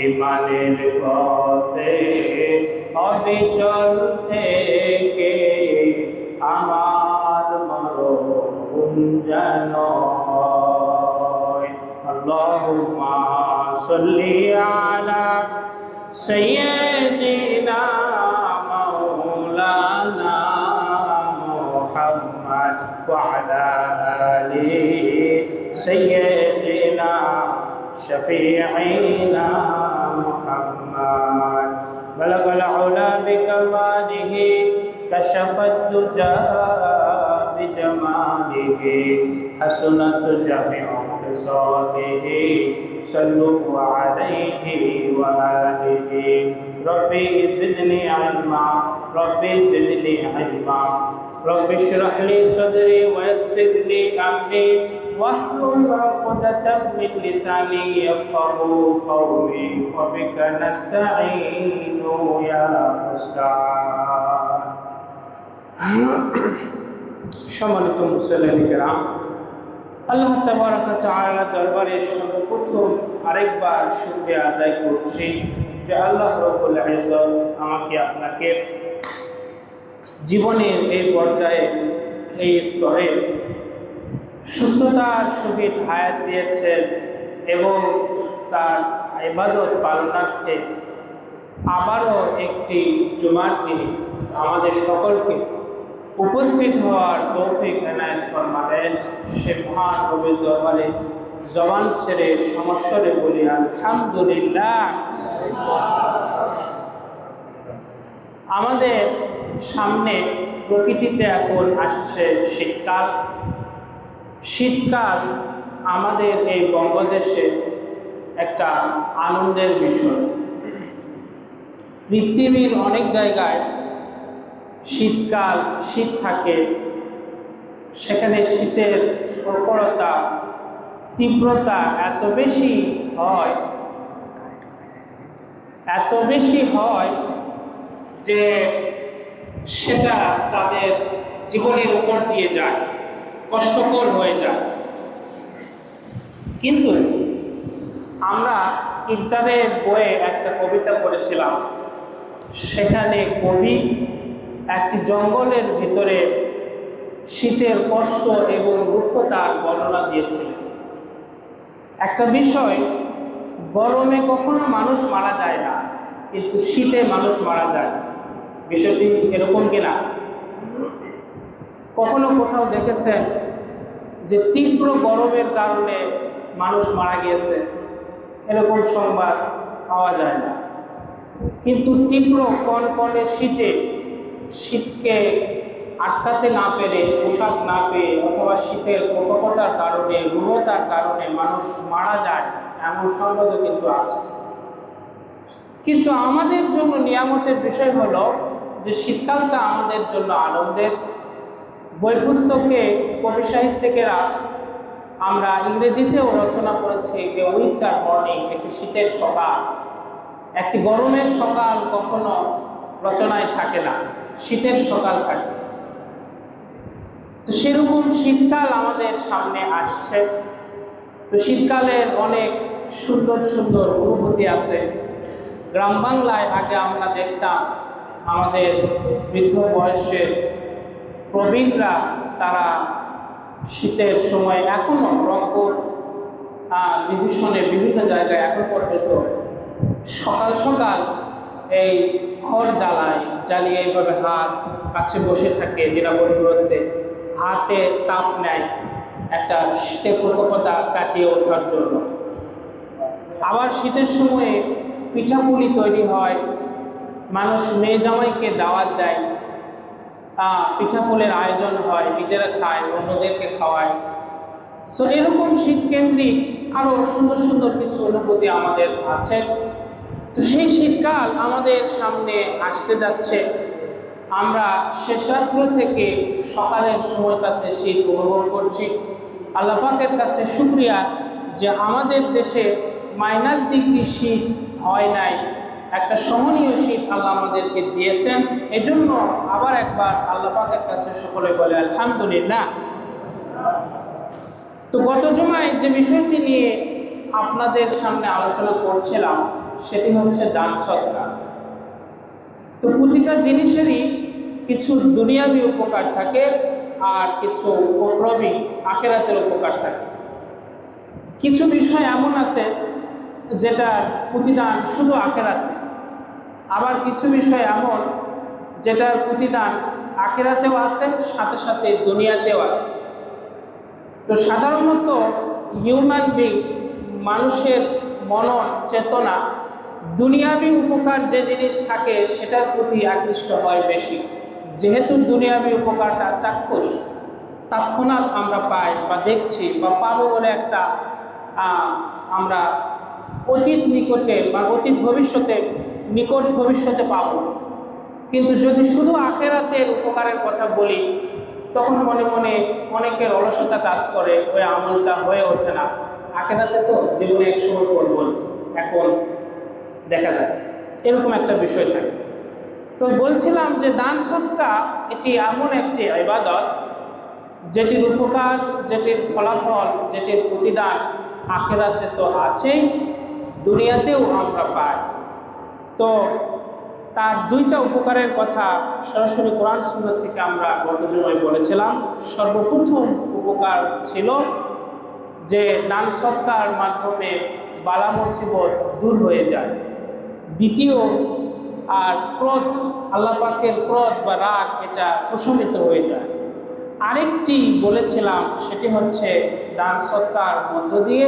ইমানের পথে অবিচল থেকে আমার মরণ যেন আল্লাহুম্মা সাল্লি আলা সাইয়্যিদিনা মাওলানা মুহাম্মদ ওয়া আলা আলি সাইয়্যিদিনা شفيعنا كشف الدجى بجماله حسنت جميع خصاله صلوا عليه وآله ربي زدني علما ربي زدني علما رب اشرح لي صدري ويسر لي امري واحلل عقدة من لساني يفقه قولي وبك نستعين يا مستعان সম্মানিত মুসলিম আল্লাহ তাআলা দরবারে সর্বপ্রথম আরেকবার শুকরিয়া আদায় করছি যে আল্লাহ রব্বুল ইজ্জত আমাকে আপনাকে জীবনের এই পর্যায়ে, এই স্তরে সুস্থতার সহিত হায়াত দিয়েছেন এবং তার ইবাদত পালনার্থে আবারও একটি জুমার দিনে আমাদের সকলকে উপস্থিত হওয়ার তৌফিক এনায়ত ফরমালেন সে মহান কবির দরবারে জবান ছেড়ে সমস্যরে বলি, আলহামদুলিল্লাহ। আমাদের সামনে প্রকৃতিতে এখন আসছে শীতকাল। শীতকাল আমাদের এই বঙ্গদেশে একটা আনন্দের বিষয়। পৃথিবীর অনেক জায়গায় শীতকাল, শীত থাকে। সেখানে শীতের প্রখরতা, তীব্রতা এত বেশি হয়, এত বেশি হয় যে সেটা তাদের জীবনের উপর দিয়ে যায়, কষ্টকর হয়ে যায়। কিন্তু আমরা ইন্টারের বইয়ে একটা কবিতা পড়েছিলাম, সেখানে কবি একটি জঙ্গলের ভিতরে শীতের কষ্ট এবং রুক্ষতার বর্ণনা দিয়েছিলেন। একটা বিষয়, গরমে কখনো মানুষ মারা যায় না, কিন্তু শীতে মানুষ মারা যায়। বিষয়টি এরকম কিনা? কখনো কোথাও দেখেছেন যে তীব্র গরমের কারণে মানুষ মারা গিয়েছে? এরকম সংবাদ পাওয়া যায় না। কিন্তু তীব্র কনকনে শীতে শীতকে আটকাতে না পেরে, পোশাক না পেয়ে অথবা শীতের প্রকোপতার কারণে, রূঢ়তার কারণে মানুষ মারা যায়, এমন সংবাদও কিন্তু আছে। কিন্তু আমাদের জন্য নিয়ামতের বিষয় হলো যে শীতকালটা আমাদের জন্য আনন্দের। বই পুস্তকে কবি সাহিত্যিকেরা আমরা ইংরেজিতেও রচনা করেছি যে উইন্টার মর্নিং, একটি শীতের সকাল। একটি গরমের সকাল কখনো রচনায় থাকে না। শীতের সকাল থাকে তো সেরকম শীতকাল আমাদের সামনে আসছে। তো শীতকালের অনেক সুন্দর সুন্দর অনুভূতি আছে। গ্রাম বাংলায় আগে আমরা দেখতাম আমাদের বৃদ্ধ বয়সের প্রবীণরা তারা শীতের সময় এখনও রংপুর ডিভিশনে বিভিন্ন জায়গায় এখন পর্যন্ত সকাল সকাল এই খড় জ্বালায়, জ্বালিয়ে এইভাবে হাত কাছে বসে থাকে নিরাপদ দূরত্বে। হাতে তাপ নেয় একটা শীতের প্রকোপতা কাটিয়ে ওঠার জন্য। আবার শীতের সময়ে পিঠাপুলি তৈরি হয়। মানুষ মেয়ে জামাইকে দাওয়াত দেয়। পিঠাপুলের আয়োজন হয়, নিজেরা খায়, অন্যদেরকে খাওয়ায়। সো এরকম শীত কেন্দ্রিক আরও সুন্দর সুন্দর কিছু অনুভূতি আমাদের আছে। তো সেই শীতকাল আমাদের সামনে আসতে যাচ্ছে। আমরা শেষরাত্র থেকে সকালের সময়টাতে শীত উপভোগ করছি। আল্লাহ পাকের কাছে শুক্রিয়া যে আমাদের দেশে মাইনাস ডিগ্রি শীত হয় নাই। একটা সহনীয় শীত আল্লাহ আমাদেরকে দিয়েছেন। এজন্য আবার একবার আল্লাহ পাকের কাছে সকলে বলে, আলহামদুলিল্লাহ। তো গত জমায় যে বিষয়টি নিয়ে আপনাদের সামনে আলোচনা করছিলাম সেটি হচ্ছে দান সৎকার। তো প্রতিটা জিনিসেরই কিছু দুনিয়াবি উপকার থাকে আর কিছু উপক্রমী আখেরাতের উপকার থাকে। কিছু বিষয় এমন আছে যেটা প্রতিদান শুধু আখেরাতে আবার কিছু বিষয় এমন যেটার প্রতিদান আখেরাতেও আছে, সাথে সাথে দুনিয়াতেও আছে। তো সাধারণত হিউম্যান বিং মানুষের মনন, চেতনা দুনিয়াবি উপকার যে জিনিস থাকে সেটার প্রতি আকৃষ্ট হয় বেশি। যেহেতু দুনিয়াবি উপকারটা চাক্ষুষ, তৎক্ষণাৎ আমরা পাই বা দেখছি বা পাবো বলে একটা আমরা অতীত নিকটে বা অতীত ভবিষ্যতে, নিকট ভবিষ্যতে পাবো। কিন্তু যদি শুধু আখেরাতের উপকারের কথা বলি, তখন মনে মনে অনেকের অলসতা কাজ করে, ওই আমলটা হয়ে ওঠে না। আখেরাতে তো জীবনে এক সময় করব, এখন দেখা যায়। এরকম একটা বিষয় থাকে। তো বলছিলাম যে দান সৎকা এটি এমন একটি ইবাদত, যেটির উপকার, যেটির ফলাফল, যেটির প্রতিদান আখেরাতে তো আছেই, দুনিয়াতেও আমরা পাই। তো তার দুইটা উপকারের কথা সরাসরি কোরআন শূন্য থেকে আমরা গত জমায় বলেছিলাম। সর্বপ্রথম উপকার ছিল যে দান সৎকার মাধ্যমে বালা মুসিবত দূর হয়ে যায়। দ্বিতীয় আর ক্রোধ আল্লাপাকের ক্রোধ বা রাগ এটা প্রশমিত হয়ে যায়। আরেকটি বলেছিলাম, সেটি হচ্ছে দান সৎকার মধ্য দিয়ে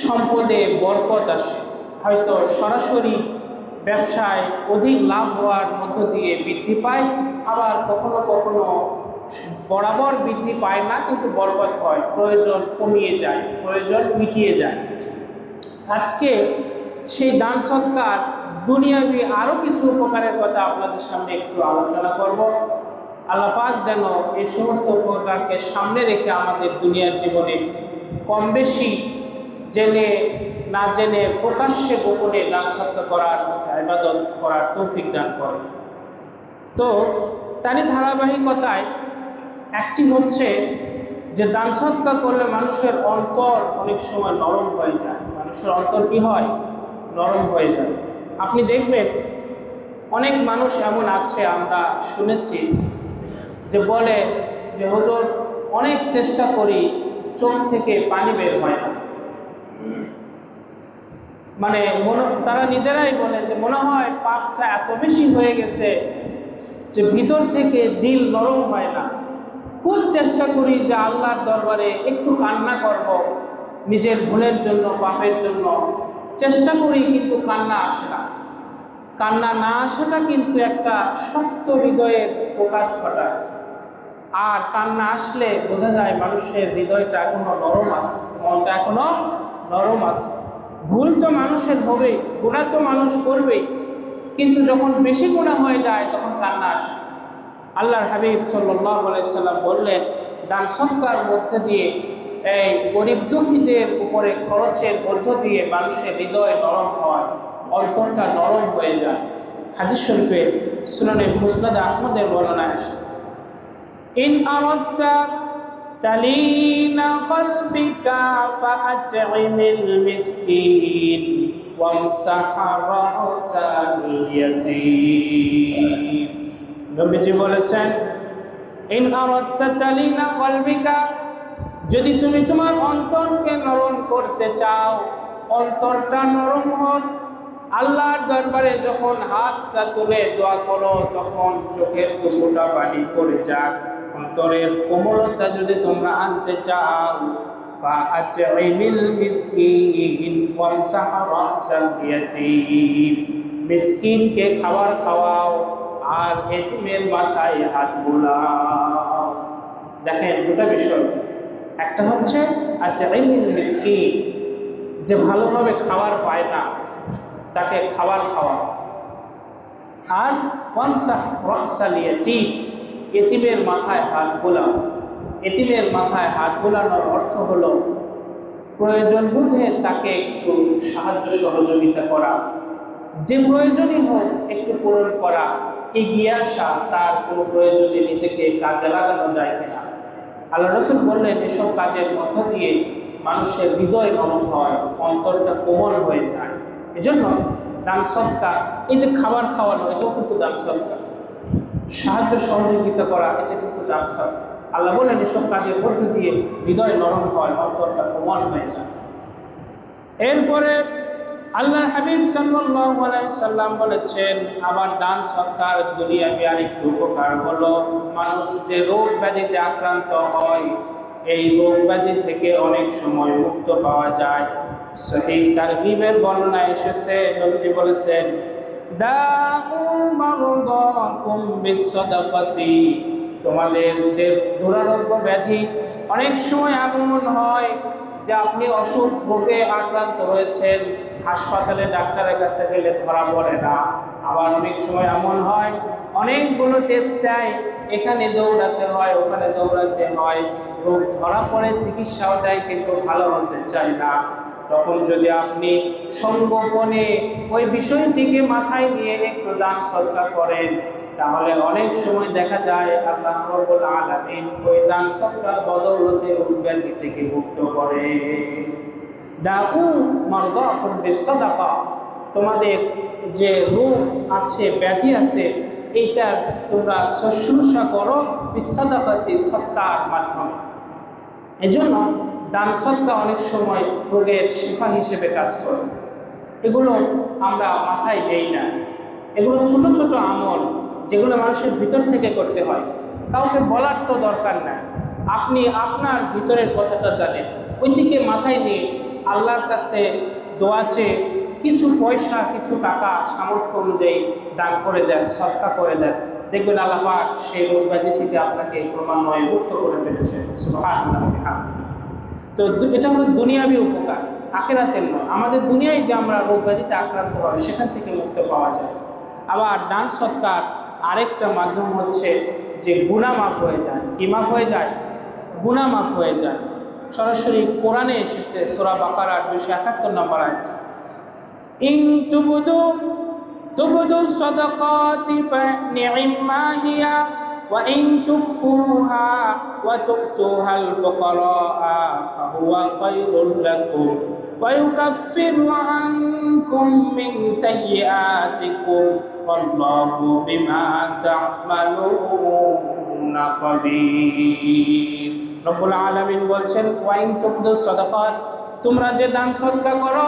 সম্পদে বরকত আসে। হয়তো সরাসরি ব্যবসায় অধিক লাভ হওয়ার মধ্য দিয়ে বৃদ্ধি পায়, আবার কখনো কখনো বরাবর বৃদ্ধি পায় না, কিন্তু বরকত হয়। প্রয়োজন কমিয়ে যায়, প্রয়োজন মিটিয়ে যায়। আজকে সেই দান সৎকার দুনিয়াবি আরও কিছু উপকারের কথা আপনাদের সামনে একটু আলোচনা করব। আল্লাহ পাক যেন এই সমস্ত উপকারকে সামনে রেখে আমাদের দুনিয়ার জীবনে কম বেশি জেনে, না জেনে প্রকাশ্যে গোপনে দান সৎকার করার ইবাদত করার তৌফিক দান করে। তো তারই ধারাবাহিকতায় একটি হচ্ছে যে দান সৎকার করলে মানুষের অন্তর অনেক সময় নরম হয়ে যায়। মানুষের অন্তর কী হয়? নরম হয়ে যায়। আপনি দেখবেন অনেক মানুষ এমন আছে, আমরা শুনেছি, যে বলে যে, হুজুর, অনেক চেষ্টা করি, চোখ থেকে পানি বের হয় না। মানে মনে, তারা নিজেরাই বলে যে, মনে হয় পাপটা এত বেশি হয়ে গেছে যে, ভিতর থেকে দিল নরম হয় না। খুব চেষ্টা করি যে, আল্লাহর দরবারে একটু কান্না করব, নিজের ভুলের জন্য, পাপের জন্য। চেষ্টা করি কিন্তু কান্না আসে না। কান্না না আসাটা কিন্তু একটা শক্ত হৃদয়ের প্রকাশ ঘটায়। আর কান্না আসলে বোঝা যায় মানুষের হৃদয়টা এখনও নরম আছে, মনটা এখনও নরম আছে। ভুল তো মানুষের হবেই গুণা তো মানুষ করবেই কিন্তু যখন বেশি গুণা হয়ে যায় তখন কান্না আসে আল্লাহর হাবিব সাল্লাহ সাল্লাম বললেন, দান সৎকার মধ্যে দিয়ে এই গরিব দুঃখীদের উপরে খরচের মধ্য দিয়ে মানুষের হৃদয় নরম হয় অন্তরটা নরম হয়ে যায় হাদিস শরীফে সুনানে মুসনাদ আহমদের বর্ণনা আসছে ইন আরাদতা تلين قلبك فأطعم المسكين وامسح رأس اليتيم নবীজি বলেছেন ইন আরাদতা তালিনা কলবিকা যদি তুমি তোমার অন্তরকে নরম করতে চাও, অন্তরটা নরম হন আল্লাহর দরবারে যখন হাতটা তুলে দোয়া করো, তখন চোখের কুমুটা বাড়ি করে যাক। অন্তরের কোমলতা যদি তোমরা আনতে চাও মিসকিনকে খাবার খাওয়াও, আর এতিমের মাথায় হাত বোলাও। দেখেন দুটা বিষয়। একটা হচ্ছে আচ্ছা মিসকিন যে ভালোভাবে খাবার পায় না, তাকে খাবার খাওয়া। আর এতিমের মাথায় হাত বোলাও এতিমের মাথায় হাত বোলানোর অর্থ হলো, প্রয়োজন বুঝে তাকে একটু সাহায্য সহযোগিতা করা। যে প্রয়োজনই হোক, একটু পূরণ করা। এগিয়ে আসা তার কোনো প্রয়োজনে নিজেকে কাজে লাগানো যায় কিনা। আল্লাহ রসুল বললেন, এসব কাজের মধ্য দিয়ে মানুষের হৃদয় নরম হয় অন্তরটা কোমল হয়ে যায়। এজন্য দান সৎকার, এই যে খাবার খাওয়ানো এটাও কিন্তু দান সৎকার। সাহায্য সহযোগিতা করা, এটা কিন্তু দান সৎকার। আল্লাহ বলেন এসব কাজের মধ্য দিয়ে হৃদয় নরম হয় অন্তরটা কোমল হয়ে যায়। এরপরে আল্লাহ হাবিব সাল্লাম বলেছেন আবার দান সৎকার দুনিয়াবি আরেকটু উপকার হলো। মানুষ যে রোগ ব্যাধিতে আক্রান্ত হয়, এই রোগ ব্যাধি থেকে অনেক সময় মুক্ত পাওয়া যায়। সহিহ তারগিবের বর্ণনা এসেছে, নবীজি বলেছেন তোমাদের যে দুরারোগ্য ব্যাধি অনেক সময় এমন হয় যে আপনি অসুখ ভোগে আক্রান্ত হয়েছেন। হাসপাতালে ডাক্তারের কাছে গেলে ধরা পড়ে না। আবার অনেক সময় এমন হয়, অনেকগুলো টেস্ট দেয়, এখানে দৌড়াতে হয়, ওখানে দৌড়াতে হয়। রোগ ধরা পড়ে, চিকিৎসাও দেয়, কিন্তু ভালো হতে চায় না। তখন যদি আপনি সঙ্গোপনে ওই বিষয়টিকে মাথায় নিয়ে একটু দান সৎকার করেন, তাহলে অনেক সময় দেখা যায় আল্লাহ আলামিন ওই দান সৎকার বদৌলতে রোগব্যাধি থেকে মুক্ত করে দাউ মারদাকুম বিসসাদাকা তোমাদের যে রোগ আছে, ব্যাধি আছে এইটার তোমরা শুশ্রূষা করো বিসসাদাকাতি সৎকার মাধ্যমে। এজন্য দান সত্তা অনেক সময় রোগের শিফা হিসেবে কাজ করে। এগুলো আমরা মাথায় দেই না। এগুলো ছোট ছোট আমল যেগুলো মানুষের ভিতর থেকে করতে হয়। কাউকে বলার তো দরকার নাই আপনি আপনার ভিতরের কথাটা জানেন। ওইটিকে মাথায় নিয়ে আল্লাহর কাছে দোয়া চেয়ে কিছু পয়সা, কিছু টাকা সামর্থ্য অনুযায়ী দান করে দেন, সৎকা করে দেন। দেখবেন আল্লাহ পাক সেই রোগ ব্যাধি থেকে আপনাকে ক্রমান্বয়ে মুক্ত করে ফেলেছে। তো এটা হলো দুনিয়াবি উপকার, আখেরাতের নয়। আমাদের দুনিয়ায় যে আমরা রোগ ব্যাধিতে আক্রান্ত হবে সেখান থেকে মুক্ত পাওয়া যায়। আবার দান সৎকার আরেকটা মাধ্যম হচ্ছে যে গুণা হয়ে যায়। কি মাপ হয়ে যায়? গুণা হয়ে যায়। সরাসরি কোরআনে এসেছে সোরা বাকারা দুশো একাত্তর নম্বর আয় ইন তুবুদু তুবুদু সদকাতি ফানি'মা হিয়া وإن تخفوها وتؤتوها الفقراء فهو خير لكم ويكفر عنكم من سيئاتكم والله بما تعملون خبير রব্বুল আলমিন বলছেন, ওয়াইন তুবদু সাদাকাত। তোমরা যে দান সদকা করো,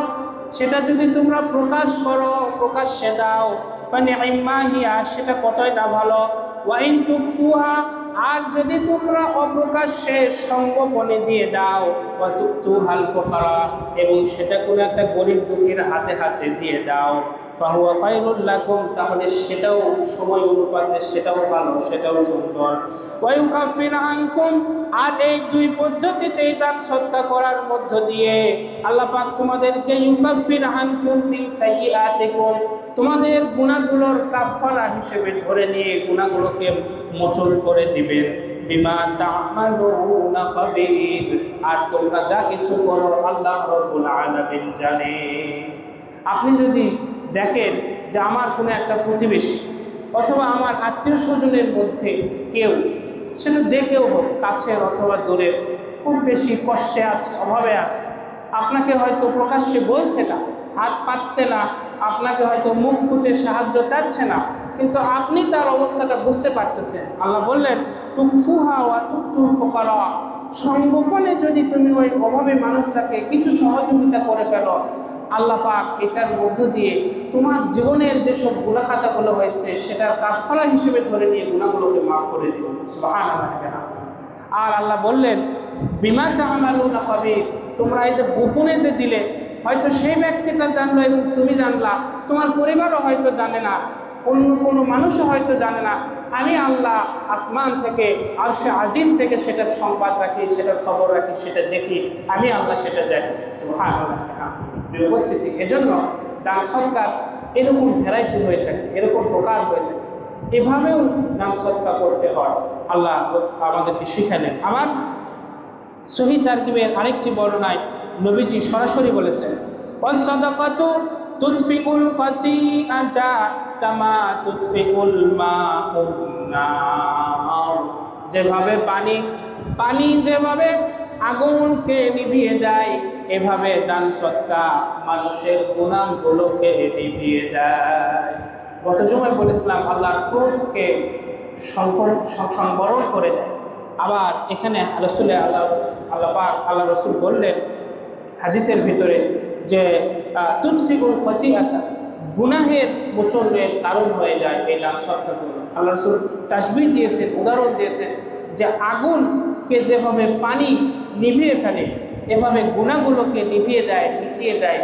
সেটা যদি তোমরা প্রকাশ করো, প্রকাশ্যে দাও মানে হিয়া, সেটা কতই না ভালো? ওয়াইন তুকফুহা, আর যদি তোমরা অপ্রকাশ্যে সঙ্গোপনে দিয়ে দাও বা তুকতু হাল ফোকারা, এবং সেটা কোনো একটা গরিব দুঃখীর হাতে হাতে দিয়ে দাও। ফাহুয়া লাকুম, তাহলে সেটাও সময় অনুপাতে সেটাও ভালো, সেটাও সুন্দর। ওয়ায়ুকাফির আনকুম, আর এই দুই পদ্ধতিতেই দান সত্তা করার মধ্য দিয়ে আল্লাহ পাক তোমাদেরকে ইউকাফির আনকুম মিন সাইয়্যাতিকুম, তোমাদের গুণাগুলোর কাফারা হিসেবে ধরে নিয়ে গুণাগুলোকে মোচন করে দিবেন। বিমা তা'মালুনা খাবীর, আর তোমরা যা কিছু করো আল্লাহ রাব্বুল আলামিন জানে। আপনি যদি দেখেন যে আমার কোনো একটা প্রতিবেশী অথবা আমার আত্মীয় স্বজনের মধ্যে কেউ সেটা যে কেউ হোক, কাছের অথবা দূরের, খুব বেশি কষ্টে আছে, অভাবে আছে। আপনাকে হয়তো প্রকাশ্যে বলছে না, হাত পাচ্ছে না, আপনাকে হয়তো মুখ ফুটে সাহায্য চাচ্ছে না, কিন্তু আপনি তার অবস্থাটা বুঝতে পারতেছেন। আল্লাহ বললেন, তুকফুহা ওয়া তুকতুল ফোকারা। সংগোপনে যদি তুমি ওই অভাবে মানুষটাকে কিছু সহযোগিতা করে ফেলো, আল্লাহ পাক এটার মধ্য দিয়ে তোমার জীবনের যেসব গুণাখাতাগুলো হয়েছে সেটার কাফারা হিসেবে ধরে নিয়ে গুণাগুলোকে মাফ করে সুবহানাল্লাহ আর আল্লাহ বললেন, বিমা চাহামালু না পাবে তোমরা এই যে গোপনে যে দিলে, হয়তো সেই ব্যক্তিটা জানলো এবং তুমি জানলা। তোমার পরিবারও হয়তো জানে না, অন্য কোনো মানুষও হয়তো জানে না। আমি আল্লাহ আসমান থেকে আর সে আজিম থেকে সেটার সংবাদ রাখি, সেটার খবর রাখি, সেটা দেখি। আমি আল্লাহ সেটা জানি। উপস্থিতি, এজন্য দান সৎকার এরকম ভ্যারাইটি হয়ে থাকে, এরকম প্রকার হয়ে থাকে। এভাবেও দান সৎকার করতে হয়। আল্লাহ আমাদেরকে শিখালেন আমার শহীদ তারকিবের আরেকটি বর্ণনায় নবীজি সরাসরি বলেছেন তুৎফিকুল মাউন যেভাবে পানি পানি যেভাবে আগুনকে নিভিয়ে দেয় এভাবে দান সৎকা মানুষের গুণাগুলোকে নিভিয়ে দেয়। গত সময় বলেছিলাম, আল্লাহর ক্রোধকে সংবরণ করে দেয়। আবার এখানে রসুলে আল্লাহ আল্লাপাক আল্লাহ রসুল বললেন হাদিসের ভিতরে যে তুৎফিকুল খতিআতা গুনাহের মোচনের কারণ হয়ে যায় এই দান সৎকারগুলো। আল্লাহ রসুল তাসবির দিয়েছেন, উদাহরণ দিয়েছেন যে আগুনকে যেভাবে পানি নিভিয়ে ফেলে এভাবে গুণাগুলোকে নিভিয়ে দেয়, মিটিয়ে দেয়,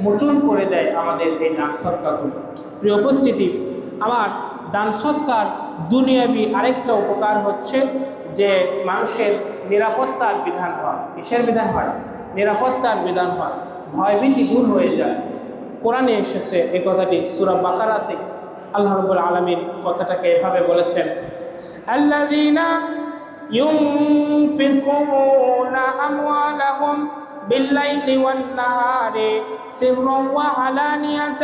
মোচন করে দেয় আমাদের এই দান সৎকারগুলো। প্রিয় উপস্থিতি আমার দান সৎকার দুনিয়াবি আরেকটা উপকার হচ্ছে যে মানুষের নিরাপত্তার বিধান হয়। কিসের বিধান হয়? নিরাপত্তার বিধান হয়। ভয়ভীতি দূর হয়ে যায়। কোরআনে এসেছে এই কথাটি, সুরা বাকারাতে। আল্লাহ রবুল আলমিন কথাটাকে এভাবে বলেছেন, আল্লাযীনা ينفقون أموالهم بالليل والنهار سرا وعلانية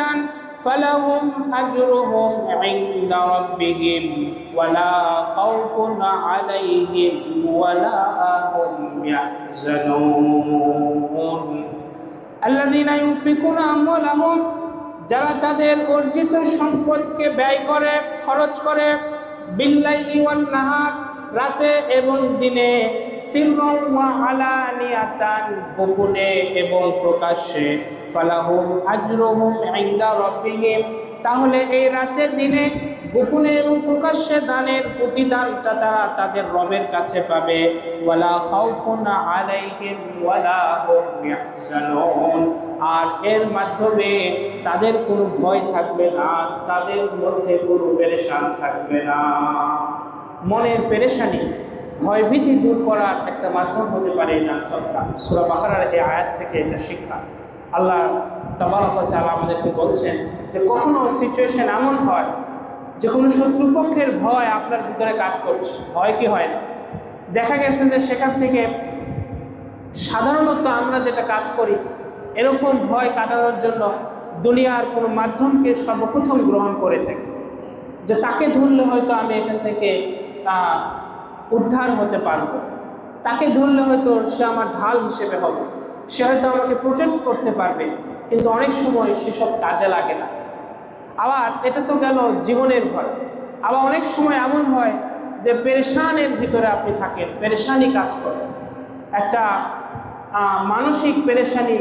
فلهم أجرهم عند ربهم ولا خوف عليهم ولا هم يحزنون الذين ينفقون أموالهم যারা তাদের অর্জিত সম্পদকে ব্যয় করে খরচ করে বিল্লাইলি ওয়ান নাহার রাতে এবং দিনে গোপনে এবং প্রকাশ্যে, ফালাহুম আজরুহুম ইনদা রাব্বিহিম। তাহলে এই রাতের দিনে, গোপনে এবং প্রকাশ্যে দানের প্রতিদানটা তারা তাদের রবের কাছে পাবে। আর এর মাধ্যমে তাদের কোনো ভয় থাকবে না, তাদের মধ্যে কোনো পেরেশান থাকবে না। মনের পেরেশানি, ভয়ভীতি দূর করার একটা মাধ্যম হতে পারে এই দান সৎকার। সুরা বাকারার এই আয়াত থেকে এটা শিক্ষা। আল্লাহ তাবারক চালা আমাদেরকে বলছেন যে, কখনো সিচুয়েশন এমন হয় যে, কোনো শত্রুপক্ষের ভয় আপনার ভিতরে কাজ করছে। ভয় কি হয় না? দেখা গেছে যে, সেখান থেকে সাধারণত আমরা যেটা কাজ করি, এরকম ভয় কাটানোর জন্য দুনিয়ার কোনো মাধ্যমকে সর্বপ্রথম গ্রহণ করে থাকি। যে, তাকে ধরলে হয়তো আমি এখান থেকে উদ্ধার হতে পারব। তাকে ধরলে হয়তো সে আমার ঢাল হিসেবে হবে। সে হয়তো আমাকে প্রোটেক্ট করতে পারবে, কিন্তু অনেক সময় সেসব কাজে লাগে না। আবার এটা তো গেল জীবনের ভয় আবার অনেক সময় এমন হয় যে পেরেশানের ভিতরে আপনি থাকেন, পেরেশানি কাজ করে। একটা মানসিক পেরেশানি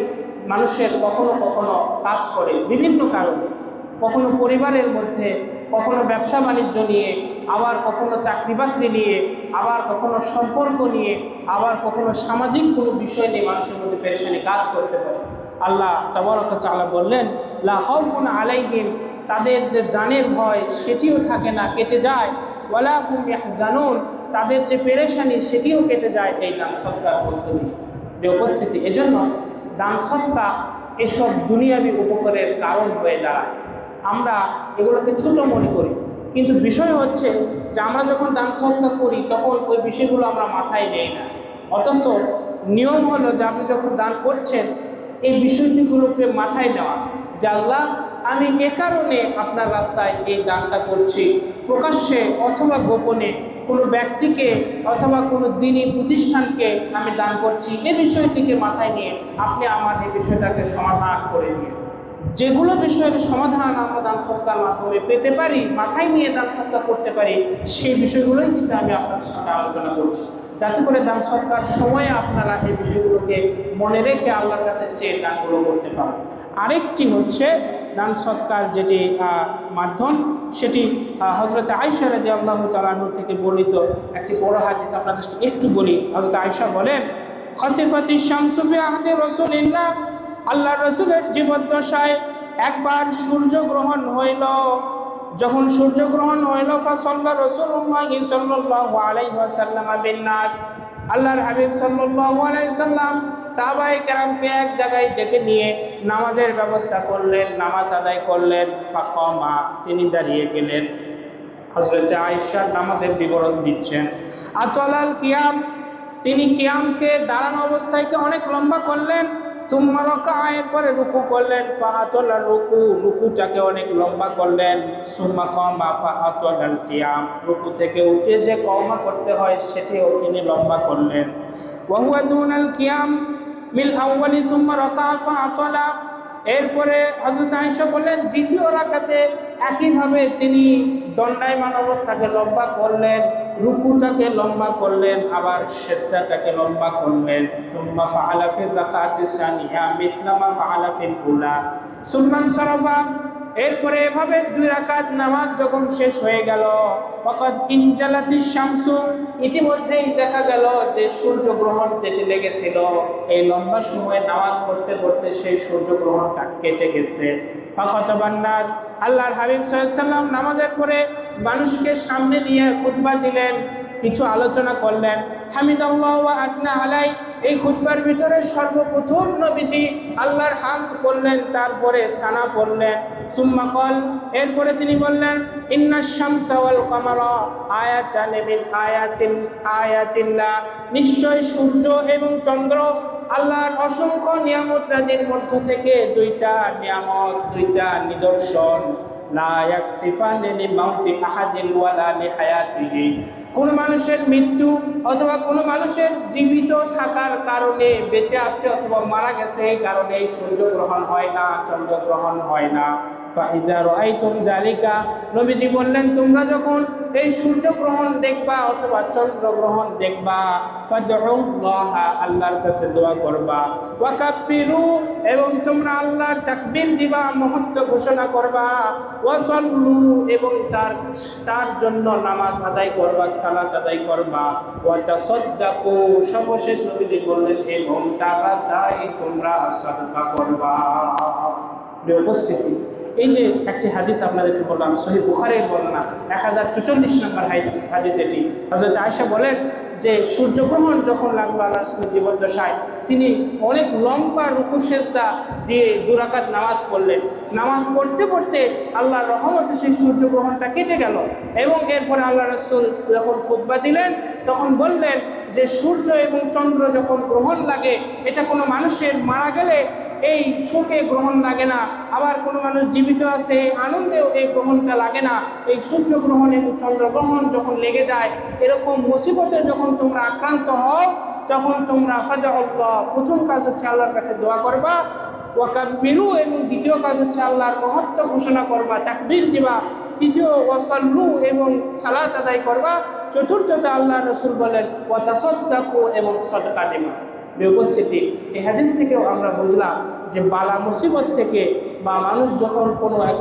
মানুষের কখনো কখনো কাজ করে বিভিন্ন কারণে। কখনো পরিবারের মধ্যে কখনো ব্যবসা বাণিজ্য নিয়ে, আবার কখনো চাকরি বাকরি নিয়ে, আবার কখনো সম্পর্ক নিয়ে, আবার কখনো সামাজিক কোনো বিষয় নিয়ে মানুষের মধ্যে পেরেশানি কাজ করতে পারে। আল্লাহ তবরক চালা বললেন, লা খাউফুন আলাইহিম তাদের যে জানের ভয় সেটিও থাকে না, কেটে যায়। হুম ইয়াহজানুন তাদের যে পেরেশানি সেটিও কেটে যায় এই দান সৎকার মাধ্যমে যে উপস্থিতি, এজন্য দান সৎকা এসব দুনিয়াবি উপকারের কারণ হয়ে দাঁড়ায়। আমরা এগুলোকে ছোট মনে করি। কিন্তু বিষয় হচ্ছে যে আমরা যখন দান সৎকার করি, তখন ওই বিষয়গুলো আমরা মাথায় নেই না। অথচ নিয়ম হলো যে আপনি যখন দান করছেন, এই বিষয়টিগুলোকে মাথায় নেওয়া আল্লাহ, আমি এ কারণে আপনার রাস্তায় এই দানটা করছি। প্রকাশ্যে অথবা গোপনে কোনো ব্যক্তিকে অথবা কোনো দিনই প্রতিষ্ঠানকে আমি দান করছি। এই বিষয়টিকে মাথায় নিয়ে আপনি আমার এই বিষয়টাকে সমাধান করে নিয়ে যেগুলো বিষয়ের সমাধান আমরা দান সৎকার মাধ্যমে পেতে পারি, মাথায় নিয়ে দান সৎকার করতে পারি, সেই বিষয়গুলোই কিন্তু আমি আপনার সাথে আলোচনা করছি। যাতে করে দান সৎকার সময়ে আপনারা এই বিষয়গুলোকে মনে রেখে আল্লাহর কাছে চেয়ে দানগুলো করতে পারেন। আরেকটি হচ্ছে দান সৎকার যেটি মাধ্যম, সেটি হজরত আয়সা রাজি আল্লাহ তালাহুর থেকে বর্ণিত একটি বড় হাদিস আপনাদের একটু বলি। হজরত আয়সা বলেন খসিফতি শামসুফি আহদে রসুলিল্লাহ। আল্লাহ রসুলের জীবদ্দশায় একবার সূর্য গ্রহণ হইল। যখন সূর্যগ্রহণ হইল, ফাসল্লা রসুল্লাহ নাস। আল্লাহর হাবিব সাল্লাম সাহাবায়ে কেরামকে এক জায়গায় ডেকে নিয়ে নামাজের ব্যবস্থা করলেন, নামাজ আদায় করলেন। ফাকমা, তিনি দাঁড়িয়ে গেলেন। হজরত আয়েশা নামাজের বিবরণ দিচ্ছেন। আতলাল কিয়াম, তিনি কিয়ামকে দাঁড়ানো অবস্থায়কে অনেক লম্বা করলেন। তুম্মা রকা পরে রুকু করলেন ফাহাতলার রুকু, রুকুটাকে অনেক লম্বা করলেন, সুম্মা কমা ফাহাতলাল কিয়াম, রুকু থেকে উঠে যে কমা করতে হয় সেটিও তিনি লম্বা করলেন। ওয়াহুয়া দুনাল কিয়াম, মিল আউয়ালি সুম্মা রকা ফাহাতলা, এরপরে হজরত আয়েশা বললেন, দ্বিতীয় রাকাতে একইভাবে তিনি দণ্ডায়মান অবস্থাকে লম্বা করলেন রুকুটাকে লম্বা করলেন, আবার শেষদাটাকে লম্বা করলেন। সুম্মা ফাআলাফির রাকাতি সানিয়া মিসলামা ফাআলাফিল উলা। সুলমান সরফা এরপরে এভাবে দুই রাকাত নামাজ যখন শেষ হয়ে গেল তখন ইনজালাতি শামসু, ইতিমধ্যেই দেখা গেল যে সূর্যগ্রহণ যেটি লেগেছিল। এই লম্বা সময়ে নামাজ পড়তে পড়তে সেই সূর্যগ্রহণটা কেটে গেছে। ফাখাতাবান্নাস আল্লাহর হাবিব সাল্লাম নামাজের পরে মানুষকে সামনে নিয়ে খুতবা দিলেন, কিছু আলোচনা করলেন। হামিদাল্লাহ আসনা আলাই এই খুতবার ভিতরে সর্বপ্রথম নবীজি আল্লাহর হাম করলেন তারপরে সানা পড়লেন সুম্মা কল এরপরে তিনি বললেন, ইন্না শামসা ওয়াল কামারা আয়াতান মিন আয়াতিন, আয়াতিল্লাহ, নিশ্চয় সূর্য এবং চন্দ্র আল্লাহর অসংখ্য নিয়ামত রাজির মধ্য থেকে দুইটা নিয়ামত, দুইটা নিদর্শন। লা يكسفان লিমাউতি আহাদিন ওয়ালা لحياته। কোনো মানুষের মৃত্যু অথবা কোনো মানুষের জীবিত থাকার কারণে বেঁচে আছে অথবা মারা গেছে এই কারণে সূর্য সূর্যগ্রহণ হয় না চন্দ্রগ্রহণ হয় না। ফাইজা রাআইতুম জালিকা নবীজি বললেন, তোমরা যখন এই সূর্যগ্রহণ দেখবা অথবা চন্দ্রগ্রহণ দেখবা আল্লাহর কাছে দোয়া করবা। ওয়াকাব্বিরু, এবং তোমরা আল্লাহর তাকবীর দিবা, মহত্ব ঘোষণা করবা। ওয়াসাল্লু, এবং তার তার জন্য নামাজ আদায় করবা, সালাত আদায় করবা। ওয়া তাসাদ্দাকু সর্বশেষ নবীজি বললেন, এবং টাকা চাই তোমরা সাদকা করবা। উপস্থিতি এই যে একটি হাদিস আপনাদেরকে বললাম সহি বুখারের বর্ণনা, এক হাজার চুচল্লিশ নম্বর হাদিস হাদিস এটি। হজরত আয়সা বলেন যে, সূর্যগ্রহণ যখন লাগল আল্লাহ রসুলের জীবদ্দশায়, তিনি অনেক লম্বা রুকু সেজদা দিয়ে দুরাকাত নামাজ পড়লেন। নামাজ পড়তে পড়তে আল্লাহর রহমতে সেই সূর্যগ্রহণটা কেটে গেল এবং এরপরে আল্লাহ রসুল যখন খুদ্া দিলেন, তখন বললেন যে, সূর্য এবং চন্দ্র যখন গ্রহণ লাগে, এটা কোনো মানুষের মারা গেলে এই শোকে গ্রহণ লাগে না। আবার কোনো মানুষ জীবিত আছে আনন্দেও এই গ্রহণটা লাগে না। এই সূর্য গ্রহণ এবং চন্দ্রগ্রহণ যখন লেগে যায়, এরকম মুসিবতে যখন তোমরা আক্রান্ত হও, তখন তোমরা ফাজা আল্লাহ প্রথম কাজ হচ্ছে আল্লাহর কাছে দোয়া করবা। ওয়াকাব্বিরু, এবং দ্বিতীয় কাজ হচ্ছে আল্লাহর মহত্ব ঘোষণা করবা, তাকবীর দিবা। তৃতীয়, ওয়াসাল্লু, এবং সালাত আদায় করবা। চতুর্থতে আল্লাহ রসুল বলেন ওয়াতাসদ্দাকু এবং সদকা দিবা। প্রিয় উপস্থিতি। এই হাদিস থেকেও আমরা বুঝলাম যে বালা মুসিবত থেকে বা মানুষ যখন কোনো এক,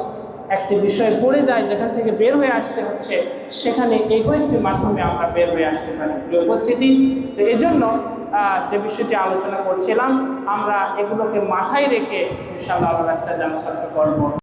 একটি বিষয়ে পড়ে যায়, যেখান থেকে বের হয়ে আসতে হচ্ছে, সেখানে এই কয়েকটি মাধ্যমে আমরা বের হয়ে আসতে পারি। উপস্থিতি। তো এই জন্য যে বিষয়টি আলোচনা করছিলাম, আমরা এগুলোকে মাথায় রেখে ইনশাআল্লাহ আল্লাহ রাস্তায় জামসাফা করব।